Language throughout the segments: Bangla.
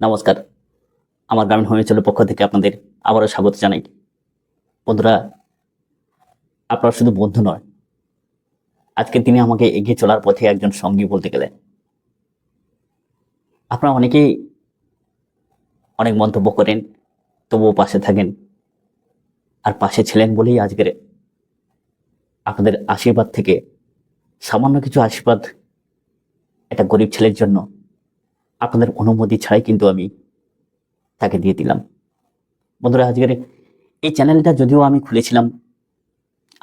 নমস্কার। আমার গ্রামীণ হোমিচলের পক্ষ থেকে আপনাদের আবারও স্বাগত জানাই। বন্ধুরা, আপনারা শুধু বন্ধু নয় আজকে তিনি আমাকে এগিয়ে চলার পথে একজন সঙ্গী বলতে গেলেন আপনারা অনেকেই অনেক মন্তব্য করেন, তবুও পাশে থাকেন আর পাশে ছিলেন বলেই আজকের আপনাদের আশীর্বাদ থেকে সামান্য কিছু আশীর্বাদ একটা গরিব ছেলের জন্য আপনাদের অনুমতি ছাড়াই কিন্তু আমি তাকে দিয়ে দিলাম। বন্ধুরা, আজকের এই চ্যানেলটা যদিও আমি খুলেছিলাম,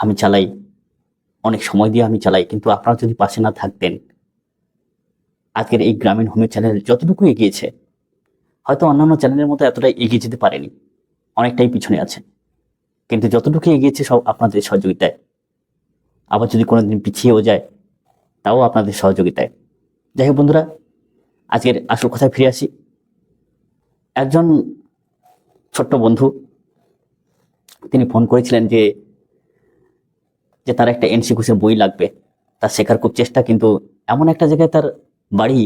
আমি চালাই, অনেক সময় দিয়ে আমি চালাই, কিন্তু আপনারা যদি পাশে না থাকতেন, আজকের এই গ্রামীণ হোমিও চ্যানেল যতটুকু এগিয়েছে, হয়তো অন্যান্য চ্যানেলের মতো এতটাই এগিয়ে যেতে পারেনি, অনেকটাই পিছনে আছে। কিন্তু যতটুকু এগিয়েছে সব আপনাদের সহযোগিতায়। আবার যদি কোনোদিন পিছিয়েও যায়, তাও আপনাদের সহযোগিতায়। যাই হোক বন্ধুরা আজকের আসল কথায় ফিরে আসি। একজন ছোট্ট বন্ধু, তিনি ফোন করেছিলেন যে যে তার একটা এনসি ঘোষের বই লাগবে তার শেখার খুব চেষ্টা, কিন্তু এমন একটা জায়গায় তার বাড়ি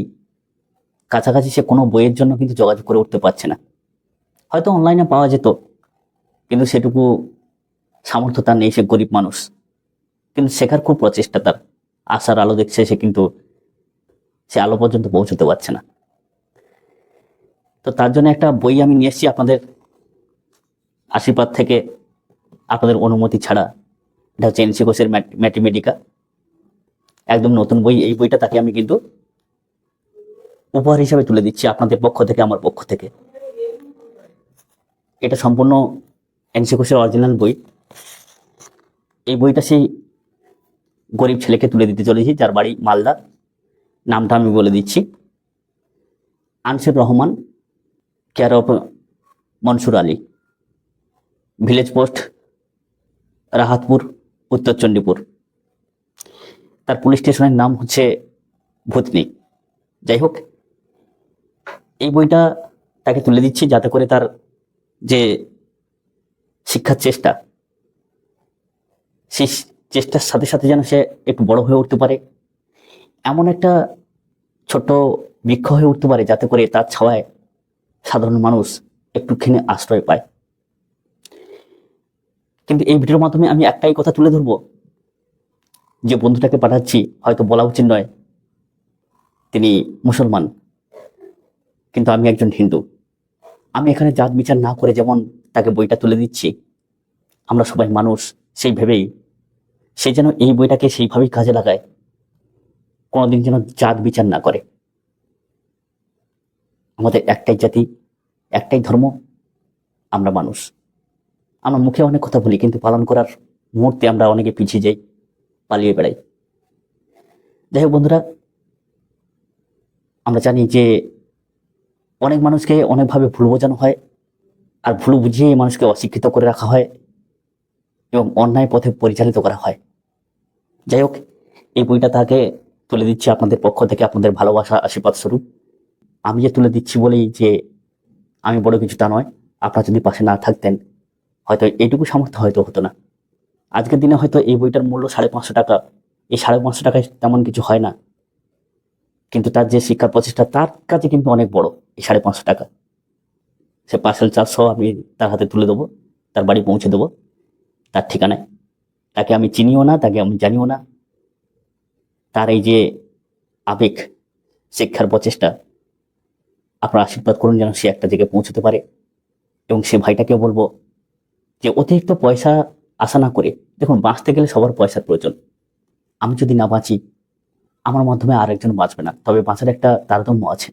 কাছাকাছি সে কোনো বইয়ের জন্য কিন্তু যোগাযোগ করে উঠতে পারছে না। হয়তো অনলাইনে পাওয়া যেত, কিন্তু সেটুকু সামর্থ্য তার নেই, সে গরিব মানুষ। কিন্তু শেখার খুব প্রচেষ্টা তার। আশার আলো দেখছে সে কিন্তু সে আলো পর্যন্ত পৌঁছতে পারছে না। তো তার জন্য একটা বই আমি নিয়ে এসেছি আপনাদের আশীর্বাদ থেকে, আপনাদের অনুমতি ছাড়া। এটা হচ্ছে এনসি ঘোষের ম্যাথমেটিকা। একদম নতুন বই, এই বইটা তাকে আমি কিন্তু উপহার হিসাবে তুলে দিচ্ছি আপনাদের পক্ষ থেকে, আমার পক্ষ থেকে। এটা সম্পূর্ণ এনসি ঘোষের অরিজিনাল বই। এই বইটা সেই গরিব ছেলেকে তুলে দিতে চলেছি, যার বাড়ি মালদা। নামটা আমি বলে দিচ্ছি। Ansur Rahman care of Mansur Ali. Village post Rahatpur, Uttar Chandipur. তার পুলিশ স্টেশনের নাম হচ্ছে ভূতনি। যাই হোক, এই বইটা তাকে তুলে দিচ্ছি যাতে করে তার যে শিক্ষার চেষ্টা, সেই চেষ্টার সাথে সাথে যেন সে একটু বড় হয়ে উঠতে পারে। এমন একটা ছোট বৃক্ষ হয়ে উঠতে পারে যাতে করে তার ছাওয়ায় সাধারণ মানুষ একটুখানি আশ্রয় পায়। কিন্তু এই ভিডিওর মাধ্যমে আমি একটাই কথা তুলে ধরবো, যে বন্ধুটাকে পাঠাচ্ছি, হয়তো বলা উচিত নয়, তিনি মুসলমান, কিন্তু আমি একজন হিন্দু। আমি এখানে জাত বিচার না করে যেমন তাকে বইটা তুলে দিচ্ছি, আমরা সবাই মানুষ, সেই ভেবেই, সে যেন এই বইটাকে সেইভাবেই কাজে লাগায়। কোনোদিন যেন জাত বিচার না করে। আমাদের একটাই জাতি, একটাই ধর্ম, আমরা মানুষ। আমরা মুখে অনেক কথা বলি, কিন্তু পালন করার মুহূর্তে আমরা অনেকে পিছিয়ে যাই, পালিয়ে বেড়াই। যাই হোক বন্ধুরা, আমরা জানি যে অনেক মানুষকে অনেকভাবে ভুল বোঝানো হয়, আর ভুল বুঝিয়ে মানুষকে অশিক্ষিত করে রাখা হয় এবং অন্যায় পথে পরিচালিত করা হয়। যাই হোক, এই বইটা তাকে তুলে দিচ্ছি আপনাদের পক্ষ থেকে আপনাদের ভালোবাসা, আশীর্বাদ স্বরূপ। আমি যে তুলে দিচ্ছি বলেই যে আমি বড় কিছু তা নয়, আপনারা যদি পাশে না থাকতেন, হয়তো এইটুকু সামর্থ্য হয়তো হতো না। আজকের দিনে হয়তো এই বইটার মূল্য সাড়ে পাঁচশো টাকা, এই সাড়ে পাঁচশো টাকায় তেমন কিছু হয় না। কিন্তু তার যে শিক্ষার প্রচেষ্টা, তার কাছে কিন্তু অনেক বড় এই সাড়ে পাঁচশো টাকা। সে পার্সেল চারশো আমি তার হাতে তুলে দেবো, তার বাড়ি পৌঁছে দেবো, তার ঠিকানায়। তাকে আমি চিনিও না, তাকে আমি জানিও না। তার এই যে আবেগ, শিক্ষার প্রচেষ্টা, আপনার আশীর্বাদ করুন যেন সে একটা দিকে পৌঁছতে পারে। এবং সে ভাইটাকে বলব যে, অতিরিক্ত পয়সা আশা না করে, দেখুন, বাঁচতে গেলে সবার পয়সার প্রয়োজন। আমি যদি না বাঁচি, আমার মাধ্যমে আরেকজন বাঁচবে না। তবে বাঁচার একটা তারতম্য আছে।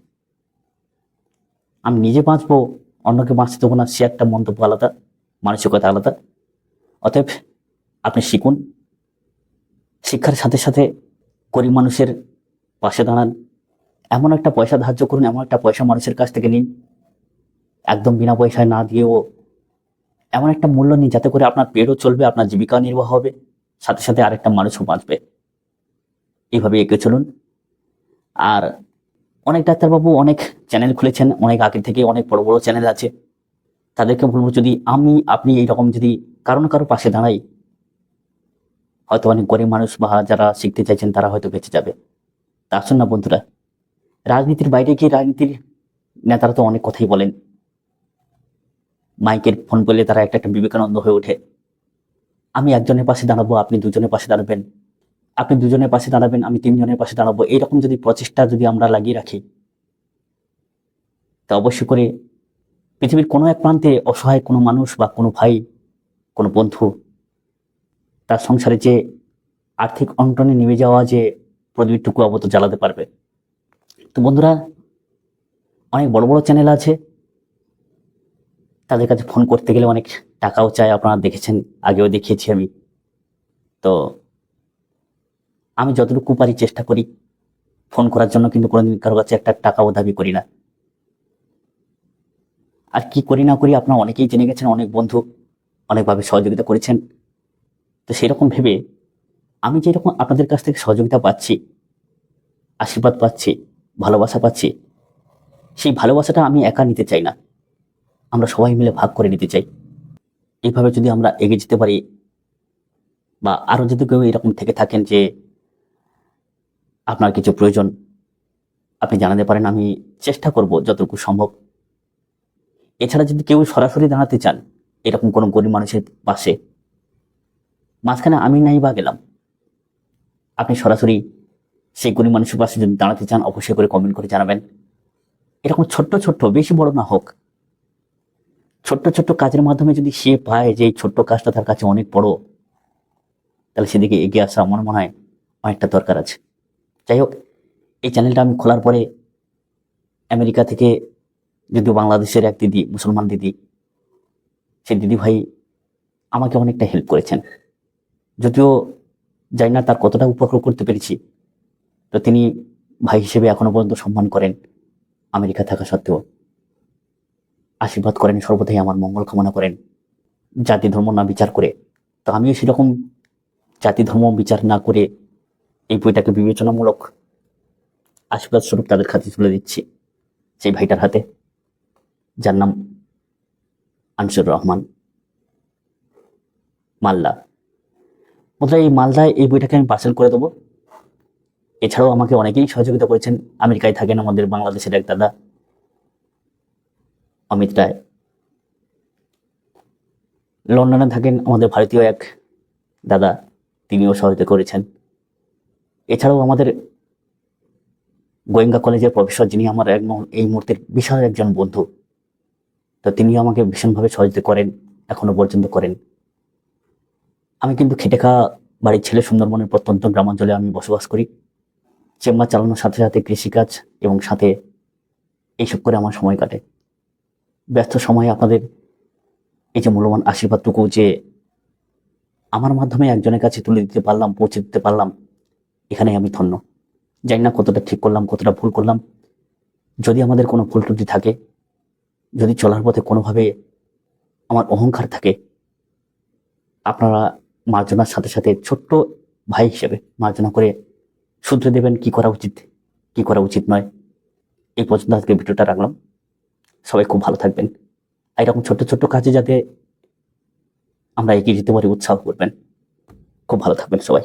আমি নিজে বাঁচবো, অন্যকে বাঁচতে দেবো না, সে একটা মন্তব্য আলাদা, মানসিকতা আলাদা। অতএব আপনি শিখুন। শিক্ষার সাথে সাথে গরিব মানুষের পাশে দাঁড়ান। এমন একটা পয়সা ধার্য করুন, এমন একটা পয়সা মানুষের কাছ থেকে নিন। একদম বিনা পয়সায় না দিয়েও এমন একটা মূল্য নিন যাতে করে আপনার পেটও চলবে, আপনার জীবিকা নির্বাহ হবে। সাথে সাথে আরেকটা মানুষও বাঁচবে। এইভাবে এগিয়ে চলুন। আর অনেক ডাক্তারবাবু অনেক চ্যানেল খুলেছেন, অনেক আগে থেকে অনেক বড় বড় চ্যানেল আছে। তাদেরকে বলব, যদি আমি, আপনি এইরকম যদি কারও না কারও পাশে দাঁড়াই হয়তো অনেক গরিব মানুষ বা যারা শিখতে চাইছেন তারা হয়তো বেঁচে যাবে। তা আসুন না বন্ধুরা, রাজনীতির বাইরে গিয়ে রাজনীতির নেতারা তো অনেক কথাই বলেন। মাইকের ফোন করলে তারা একটা একটা বিবেকানন্দ হয়ে ওঠে। আমি একজনের পাশে দাঁড়াবো, আপনি দুজনের পাশে দাঁড়াবেন। আপনি দুজনের পাশে দাঁড়াবেন, আমি তিনজনের পাশে দাঁড়াবো। এইরকম যদি প্রচেষ্টা যদি আমরা লাগিয়ে রাখি, তা অবশ্যই করে পৃথিবীর কোনো এক প্রান্তে অসহায় কোনো মানুষ বা কোনো ভাই, কোনো বন্ধু তার সংসারে যে আর্থিক অন্টনে নেমে যাওয়া যে প্রদীপটুকু অবত জ্বালাতে পারবে। তো বন্ধুরা, অনেক বড় বড় চ্যানেল আছে। তাদের কাছে ফোন করতে গেলে অনেক টাকাও চায়। আপনারা দেখেছেন, আগেও দেখিয়েছি আমি। তো আমি যতটুকু পারি চেষ্টা করি। ফোন করার জন্য কিন্তু কোনোদিন কারও কাছে একটা টাকাও দাবি করি না। আর কি করি না করি, আপনারা অনেকেই জেনে গেছেন, অনেক বন্ধু অনেকভাবে সহযোগিতা করেছেন। তো সেরকম ভেবে আমি যেরকম আপনাদের কাছ থেকে সহযোগিতা পাচ্ছি, আশীর্বাদ পাচ্ছি, ভালোবাসা পাচ্ছি, সেই ভালোবাসাটা আমি একা নিতে চাই না। আমরা সবাই মিলে ভাগ করে নিতে চাই। এইভাবে যদি আমরা এগিয়ে যেতে পারি বা আরও যদি কেউ এরকম থেকে থাকেন যে আপনার কিছু প্রয়োজন, আপনি জানাতে পারেন, আমি চেষ্টা করব যতটুকু সম্ভব। এছাড়া যদি কেউ সরাসরি দাঁড়াতে চান, এরকম কোনো গরিব মানুষের পাশে মাঝখানে আমি নাই বা গেলাম। আপনি সরাসরি সেই গরিব মানুষের পাশে যদি দাঁড়াতে চান, অবশ্যই করে কমেন্ট করে জানাবেন। এরকম ছোট্ট ছোট্ট, বেশি বড় না হোক, ছোট্ট ছোট্ট কাজের মাধ্যমে যদি সে পায় যে এই ছোট্ট কাজটা তার কাছে অনেক বড়, তাহলে সেদিকে এগিয়ে আসা আমার মনে হয় অনেকটা দরকার আছে। যাই হোক, এই চ্যানেলটা আমি খোলার পরে আমেরিকা থেকে যদিও বাংলাদেশের এক দিদি, মুসলমান দিদি, সেই দিদি ভাই আমাকে অনেকটা হেল্প করেছেন। যদিও জানি না তার কতটা উপকার করতে পেরেছি, তো তিনি ভাই হিসেবে এখনও পর্যন্ত সম্মান করেন আমেরিকা থাকা সত্ত্বেও। আশীর্বাদ করেন, সর্বদাই আমার মঙ্গল কামনা করেন। জাতি ধর্ম না বিচার করে। তো আমিও সেরকম জাতি ধর্ম বিচার না করে এই বইটাকে বিবেচনামূলক আশীর্বাদ স্বরূপ তাদের খাতে তুলে দিচ্ছি সেই ভাইটার হাতে, যার নাম আনসুর রহমান মালদা বন্ধুরা এই মালদায় এই বইটাকে আমি পার্সেল করে দেবো। এছাড়াও আমাকে অনেকেই সহযোগিতা করেছেন। আমেরিকায় থাকেন আমাদের বাংলাদেশের এক দাদা, অমিত রায়। লন্ডনে থাকেন আমাদের ভারতীয় এক দাদা, তিনিও সহযোগিতা করেছেন। এছাড়াও আমাদের গোয়েঙ্গা কলেজের প্রফেসর যিনি আমার এক এই মুহূর্তের বিশাল একজন বন্ধু, তো তিনিও আমাকে ভীষণভাবে সহযোগিতা করেন, এখনও পর্যন্ত করেন। আমি কিন্তু খেটে খাওয়া বাড়ির ছেলে সুন্দরবনের প্রত্যন্ত গ্রামাঞ্চলে আমি বসবাস করি। চেম্বার চালানোর সাথে সাথে কৃষিকাজ এবং সাথে এইসব করে আমার সময় কাটে। ব্যস্ত সময়ে আপনাদের এই যে মূল্যবান আশীর্বাদটুকু যে আমার মাধ্যমে একজনের কাছে তুলে দিতে পারলাম, পৌঁছে দিতে পারলাম এখানে আমি ধন্য। জানি না কতটা ঠিক করলাম, কতটা ভুল করলাম। যদি আমাদের কোনো ভুল ত্রুটি থাকে, যদি চলার পথে কোনোভাবে আমার অহংকার থাকে, আপনারা মার্জনার সাথে সাথে ছোট্ট ভাই হিসেবে মার্জনা করে শুধরে দেবেন, কি করা উচিত? কি করা উচিত নয়? এই পর্যন্ত আজকে ভিডিওটা রাখলাম। সবাই খুব ভালো থাকবেন। এরকম ছোট্ট ছোট্ট কাজে যাতে আমরা এগিয়ে যেতে পারি, উৎসাহ করবেন। খুব ভালো থাকবেন সবাই।